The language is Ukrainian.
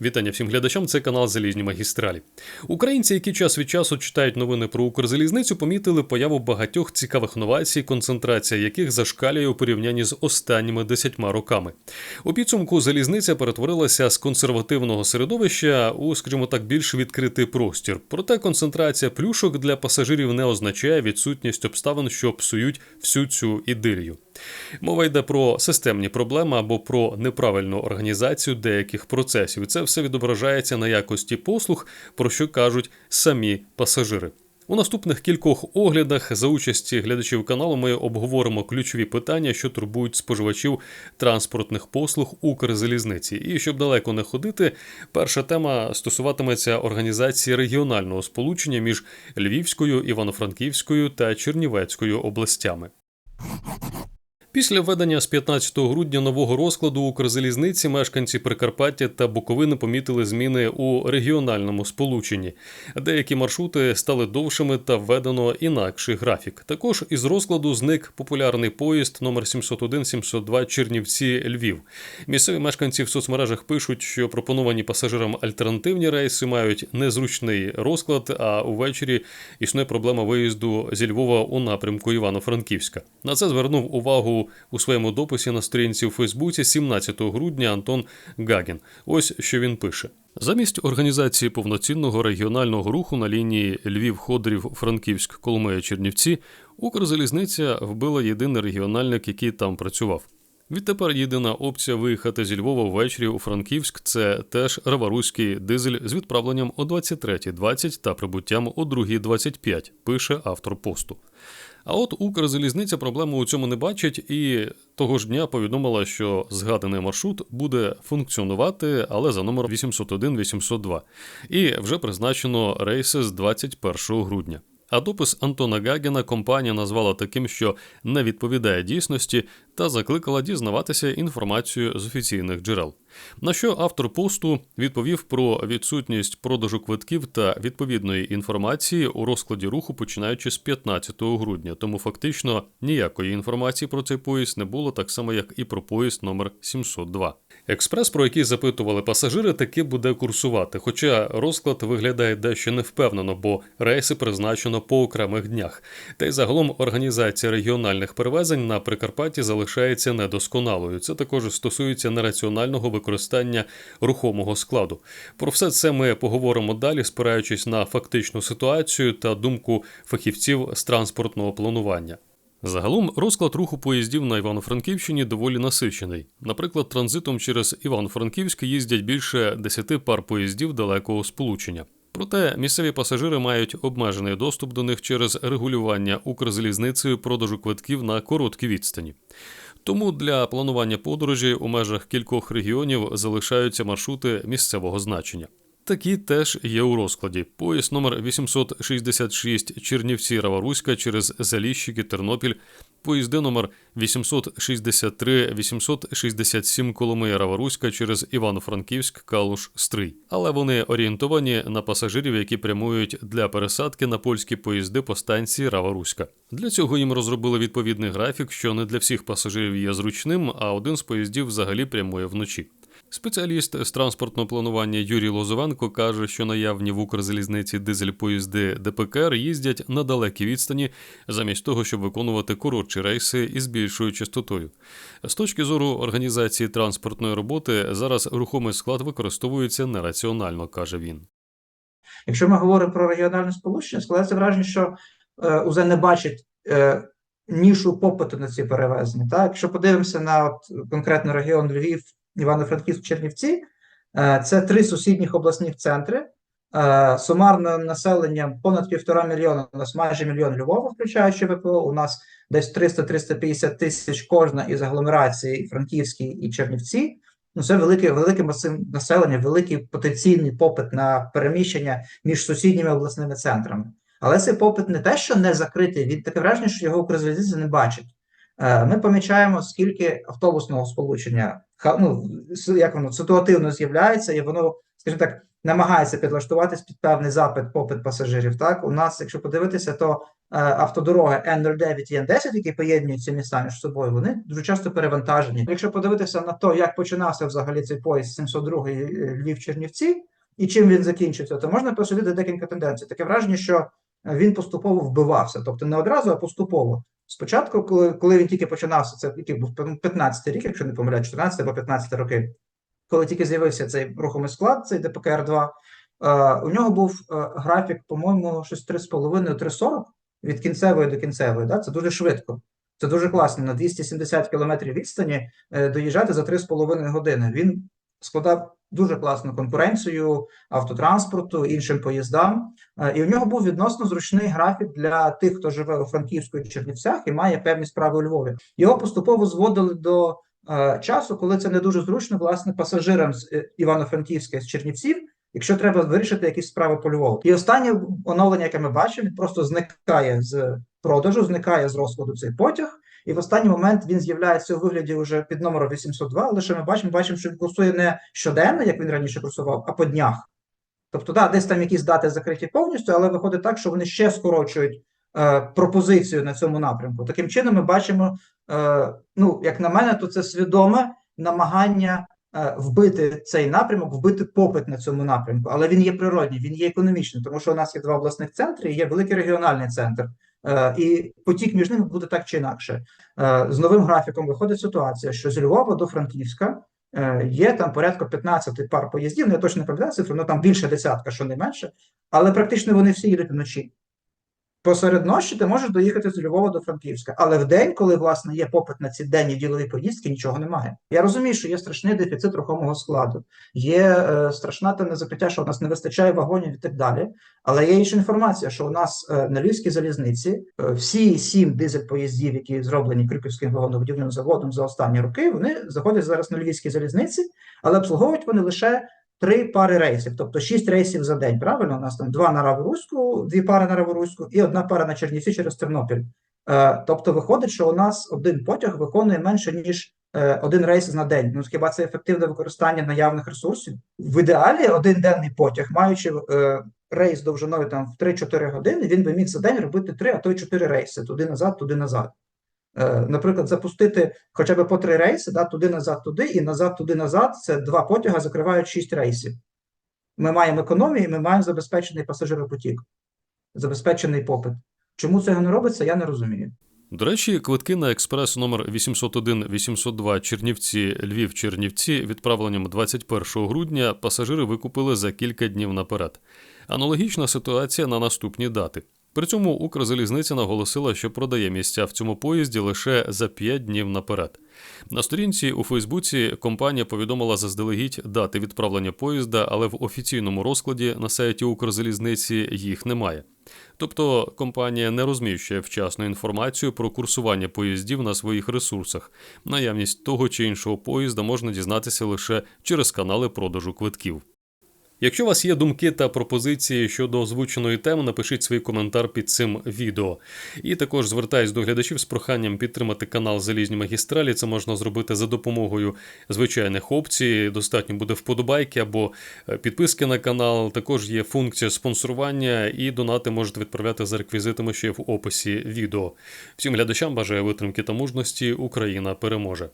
Вітання всім глядачам. Це канал Залізні магістралі. Українці, які час від часу читають новини про Укрзалізницю, помітили появу багатьох цікавих новацій, концентрація яких зашкалює у порівнянні з останніми десятьма роками. У підсумку залізниця перетворилася з консервативного середовища у, скажімо так, більш відкритий простір. Проте концентрація плюшок для пасажирів не означає відсутність обставин, що псують всю цю ідилію. Мова йде про системні проблеми або про неправильну організацію деяких процесів. Це все відображається на якості послуг, про що кажуть самі пасажири. У наступних кількох оглядах за участі глядачів каналу ми обговоримо ключові питання, що турбують споживачів транспортних послуг Укрзалізниці. І щоб далеко не ходити, перша тема стосуватиметься організації регіонального сполучення між Львівською, Івано-Франківською та Чернівецькою областями. Після введення з 15 грудня нового розкладу Укрзалізниці мешканці Прикарпаття та Буковини помітили зміни у регіональному сполученні. Деякі маршрути стали довшими та введено інакший графік. Також із розкладу зник популярний поїзд номер 701-702 Чернівці Львів. Місцеві мешканці в соцмережах пишуть, що пропоновані пасажирам альтернативні рейси мають незручний розклад, а увечері існує проблема виїзду зі Львова у напрямку Івано-Франківська. На це звернув увагу у своєму дописі на сторінці у Фейсбуці 17 грудня Антон Гагін. Ось що він пише. Замість організації повноцінного регіонального руху на лінії Львів-Ходорів, Франківськ, Коломия, Чернівці, Укрзалізниця вбила єдиний регіональник, який там працював. Відтепер єдина опція виїхати зі Львова ввечері у Франківськ це теж раваруський дизель з відправленням о 23.20 та прибуттям о 2.25, пише автор посту. А от Укрзалізниця проблему у цьому не бачить і того ж дня повідомила, що згаданий маршрут буде функціонувати, але за номером 801-802. І вже призначено рейси з 21 грудня. А допис Антона Гагіна компанія назвала таким, що не відповідає дійсності, та закликала дізнаватися інформацію з офіційних джерел. На що автор посту відповів про відсутність продажу квитків та відповідної інформації у розкладі руху починаючи з 15 грудня, тому фактично ніякої інформації про цей поїзд не було, так само як і про поїзд номер 702. Експрес, про який запитували пасажири, таки буде курсувати. Хоча розклад виглядає дещо невпевнено, бо рейси призначено по окремих днях. Та й загалом організація регіональних перевезень на Прикарпатті залишається недосконалою. Це також стосується нераціонального використання рухомого складу. Про все це ми поговоримо далі, спираючись на фактичну ситуацію та думку фахівців з транспортного планування. Загалом розклад руху поїздів на Івано-Франківщині доволі насичений. Наприклад, транзитом через Івано-Франківськ їздять більше 10 пар поїздів далекого сполучення. Проте місцеві пасажири мають обмежений доступ до них через регулювання Укрзалізницею продажу квитків на короткі відстані. Тому для планування подорожі у межах кількох регіонів залишаються маршрути місцевого значення. Такі теж є у розкладі. Поїзд номер 866 Чернівці Раваруська через Заліщики, Тернопіль, поїзди номер 863, 867 Коломия Раваруська через Івано-Франківськ, Калуш, Стрий. Але вони орієнтовані на пасажирів, які прямують для пересадки на польські поїзди по станції Раваруська. Для цього їм розробили відповідний графік, що не для всіх пасажирів є зручним, а один з поїздів взагалі прямує вночі. Спеціаліст з транспортного планування Юрій Лозовенко каже, що наявні в Укрзалізниці дизель-поїзди ДПКР їздять на далекі відстані, замість того, щоб виконувати коротші рейси із більшою частотою. З точки зору організації транспортної роботи, зараз рухомий склад використовується нераціонально, каже він. Якщо ми говоримо про регіональне сполучення, складається враження, що е, УЗ не бачить е, нішу попиту на ці перевезення. Так? Якщо подивимося на от, конкретно регіон Львів, Івано-Франківськ, Чернівці, е, це три сусідніх обласних центри. Е, сумарне населення понад півтора мільйона, у нас майже мільйон Львова, включаючи ВПО, у нас десь 300-350 тисяч кожна із агломерацій Франківській і Чернівці. Ну, це велике масив населення, великий потенційний попит на переміщення між сусідніми обласними центрами. Але цей попит не те, що не закритий, він таке враження, що його Укрзалізниця не бачить. Е, Ми помічаємо, скільки автобусного сполучення ну, як воно ситуативно з'являється, і воно, скажімо так, намагається підлаштуватись під певний запит, попит пасажирів. Так, у нас, якщо подивитися, то е, автодороги N09 і N10, які поєднують ці міста між собою, вони дуже часто перевантажені. Якщо подивитися на те, як починався взагалі цей поїзд 702 Львів-Чернівці, і чим він закінчиться, то можна посудити декілька тенденцій. Таке враження, що е, він поступово вбивався, тобто не одразу, а поступово. Спочатку, коли, коли він тільки починався, це який був 15 рік, якщо не помиляю, 14 або 15 роки, коли тільки з'явився цей рухомий склад, цей ДПКР-2, е, у нього був е, графік, по-моєму, щось 3,5-3,40 від кінцевої до кінцевої. Да? Це дуже швидко. Це дуже класно. На 270 кілометрів відстані е, доїжджати за 3,5 години. Він складав дуже класну конкуренцію автотранспорту, іншим поїздам. Е, І у нього був відносно зручний графік для тих, хто живе у Франківську і Чернівцях і має певні справи у Львові. Його поступово зводили до е, часу, коли це не дуже зручно, власне, пасажирам з е, Івано-Франківська з Чернівців, якщо треба вирішити якісь справи по Львову. І останнє оновлення, яке ми бачимо, просто зникає з продажу, зникає з розкладу цей потяг. І в останній момент він з'являється у вигляді вже під номером 802, але що ми бачимо, бачимо, що він курсує не щоденно, як він раніше курсував, а по днях. Тобто, да, десь там якісь дати закриті повністю, але виходить так, що вони ще скорочують е, пропозицію на цьому напрямку. Таким чином, ми бачимо, е, ну, як на мене, то це свідоме намагання е, вбити цей напрямок, вбити попит на цьому напрямку. Але він є природній, він є економічний, тому що у нас є два обласних центри, і є великий регіональний центр. Е, і потік між ними буде так чи інакше. Е, з новим графіком виходить ситуація, що з Львова до Франківська е, є там порядка 15 пар поїздів. Не я точно не пам'ятаю цифру, але там більше десятка, що не менше, але практично вони всі їдуть вночі. Посеред ночі ти можеш доїхати з Львова до Франківська, але в день, коли власне є попит на ці денні ділові поїздки, нічого немає. Я розумію, що є страшний дефіцит рухомого складу, є е, страшна темне закриття, що у нас не вистачає вагонів і так далі. Але є інша інформація, що у нас е, на Львівській залізниці е, всі сім дизель-поїздів, які зроблені Крюківським вагоноводівним заводом за останні роки, вони заходять зараз на Львівській залізниці, але обслуговують вони лише три пари рейсів, тобто шість рейсів за день. Правильно, у нас там два на Раворуську, дві пари на Раворуську і одна пара на Чернівці через Тернопіль. Е, тобто, виходить, що у нас один потяг виконує менше ніж е, один рейс на день. Ну хіба це ефективне використання наявних ресурсів? В ідеалі один денний потяг, маючи е, рейс довжиною там в 3-4 години, він би міг за день робити 3, а то й 4 рейси туди назад, туди назад. Е, Наприклад, запустити хоча б по три рейси, да, туди назад, туди і назад, туди назад. Це два потяги закривають шість рейсів. Ми маємо економію, ми маємо забезпечений пасажиропотік, забезпечений попит. Чому цього не робиться, я не розумію. До речі, квитки на експрес номер 801-802 Чернівці Львів Чернівці відправленням 21 грудня пасажири викупили за кілька днів наперед. Аналогічна ситуація на наступні дати. При цьому Укрзалізниця наголосила, що продає місця в цьому поїзді лише за 5 днів наперед. На сторінці у Фейсбуці компанія повідомила заздалегідь дати відправлення поїзда, але в офіційному розкладі на сайті Укрзалізниці їх немає. Тобто компанія не розміщує вчасну інформацію про курсування поїздів на своїх ресурсах. Наявність того чи іншого поїзда можна дізнатися лише через канали продажу квитків. Якщо у вас є думки та пропозиції щодо озвученої теми, напишіть свій коментар під цим відео. І також звертаюсь до глядачів з проханням підтримати канал Залізні магістралі. Це можна зробити за допомогою звичайних опцій. Достатньо буде вподобайки або е, підписки на канал. Також є функція спонсорування, і донати можете відправляти за реквізитами, є в описі відео. Всім глядачам бажаю витримки та мужності. Україна переможе.